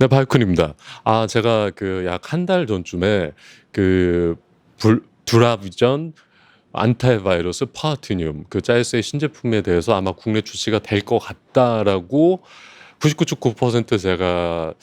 네, 바이쿤입니다. 아, 제가 그 약 한 달 전쯤에 그 불, 두라비전 안타바이러스 파티늄 그 짜이스의 신제품에 대해서 아마 국내 출시가 될 것 같다라고 99.9% 제가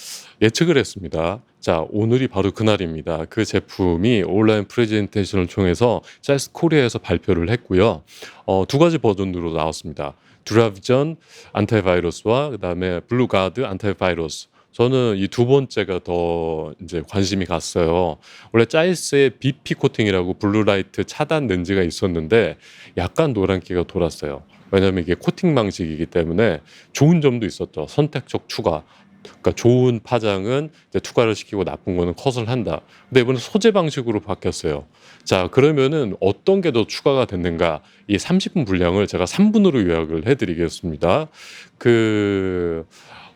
예측을 했습니다. 자, 오늘이 바로 그날입니다. 그 제품이 온라인 프레젠테이션을 통해서 짜이스 코리아에서 발표를 했고요. 어, 두 가지 버전으로 나왔습니다. 드라비전 안타바이러스와 그다음에 블루가드 안타바이러스. 저는 이 두 번째가 더 이제 관심이 갔어요. 원래 짜이스의 BP 코팅이라고 블루라이트 차단 렌즈가 있었는데 약간 노란기가 돌았어요. 왜냐하면 이게 코팅 방식이기 때문에 좋은 점도 있었죠. 선택적 추가. 그러니까 좋은 파장은 이제 투과를 시키고 나쁜 거는 컷을 한다. 근데 이번에 소재 방식으로 바뀌었어요. 자, 그러면은 어떤 게 더 추가가 됐는가? 이 30분 분량을 제가 3분으로 요약을 해드리겠습니다. 그,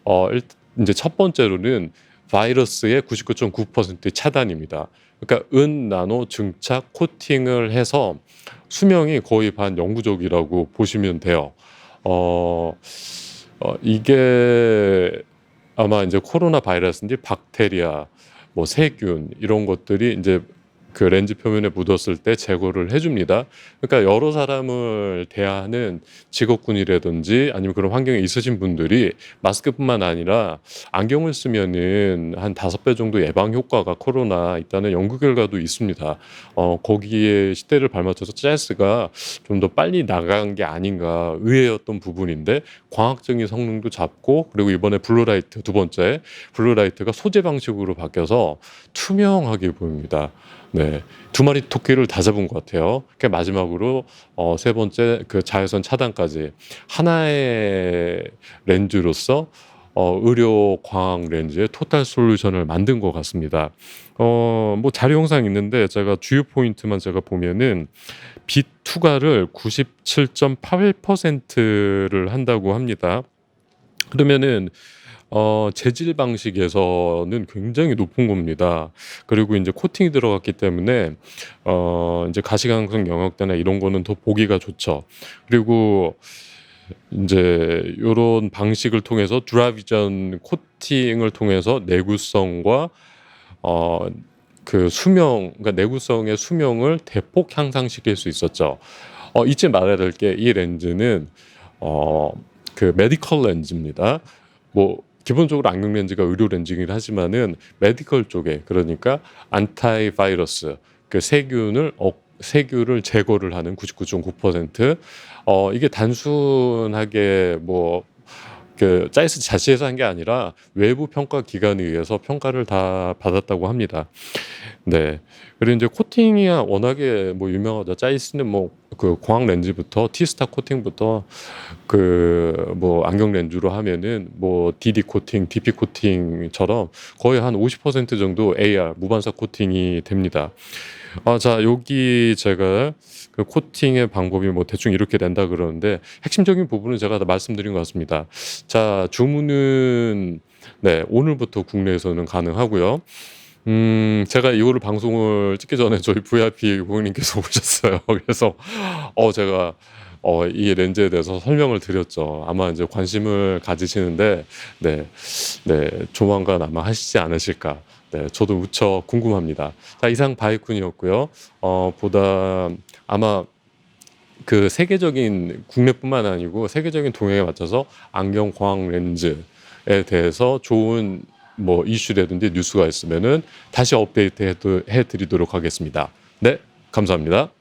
어, 일, 이제 첫 번째로는 바이러스의 99.9%의 차단입니다. 그러니까 은 나노 증착 코팅을 해서 수명이 거의 반 영구적이라고 보시면 돼요. 어, 어 이게 아마 이제 코로나 바이러스인지 박테리아, 뭐 세균 이런 것들이 이제 그 렌즈 표면에 묻었을 때 제거를 해줍니다. 그러니까 여러 사람을 대하는 직업군이라든지 아니면 그런 환경에 있으신 분들이 마스크뿐만 아니라 안경을 쓰면은 한 다섯 배 정도 예방 효과가 코로나 있다는 연구 결과도 있습니다. 어, 거기에 시대를 발맞춰서 재즈가 좀 더 빨리 나간 게 아닌가 의외였던 부분인데 광학적인 성능도 잡고 그리고 이번에 블루라이트 두 번째 블루라이트가 소재 방식으로 바뀌어서 투명하게 보입니다. 네, 두 마리 토끼를 다 잡은 것 같아요. 그 마지막으로 어, 세 번째 그 자외선 차단까지 하나의 렌즈로서 어, 의료 광학 렌즈의 토탈 솔루션을 만든 것 같습니다. 어, 뭐 자료 영상 있는데 제가 주요 포인트만 제가 보면은 빛 투과를 97.81%를 한다고 합니다. 그러면은 어, 재질 방식에서는 굉장히 높은 겁니다. 그리고 이제 코팅이 들어갔기 때문에 어, 이제 가시광선 영역대나 이런 거는 더 보기가 좋죠. 그리고 이제 요런 방식을 통해서 드라비전 코팅을 통해서 내구성과 어, 그 수명, 그러니까 내구성의 수명을 대폭 향상시킬 수 있었죠. 어, 잊지 말아야 될 게 이 렌즈는 어, 그 메디컬 렌즈입니다. 뭐 기본적으로 안경 렌즈가 의료 렌즈이긴 하지만은 메디컬 쪽에 그러니까 안타이 바이러스 그 세균을 억 세균을 제거를 하는 99.9% 어, 이게 단순하게 뭐, 그, 짜이스 자체에서 한 게 아니라 외부 평가 기관에 의해서 평가를 다 받았다고 합니다. 네. 그리고 이제 코팅이 워낙에 뭐 유명하죠. 짜이스는 뭐 그 광학 렌즈부터 티스타 코팅부터 그 뭐 안경 렌즈로 하면은 뭐 DD 코팅, DP 코팅처럼 거의 한 50% 정도 AR 무반사 코팅이 됩니다. 아, 자, 여기 제가 그 코팅의 방법이 뭐 대충 이렇게 된다 그러는데 핵심적인 부분은 제가 다 말씀드린 것 같습니다. 자, 주문은 네, 오늘부터 국내에서는 가능하고요. 음, 제가 이거를 방송을 찍기 전에 저희 VIP 고객님께서 오셨어요. 그래서 어 제가 어, 이 렌즈에 대해서 설명을 드렸죠. 아마 이제 관심을 가지시는데, 네, 네, 조만간 아마 하시지 않으실까. 네, 저도 무척 궁금합니다. 자, 이상 바이쿤이었고요. 어, 보다 아마 그 세계적인 국내뿐만 아니고 세계적인 동향에 맞춰서 안경 광학 렌즈에 대해서 좋은 뭐 이슈라든지 뉴스가 있으면은 다시 업데이트 해 드리도록 하겠습니다. 네, 감사합니다.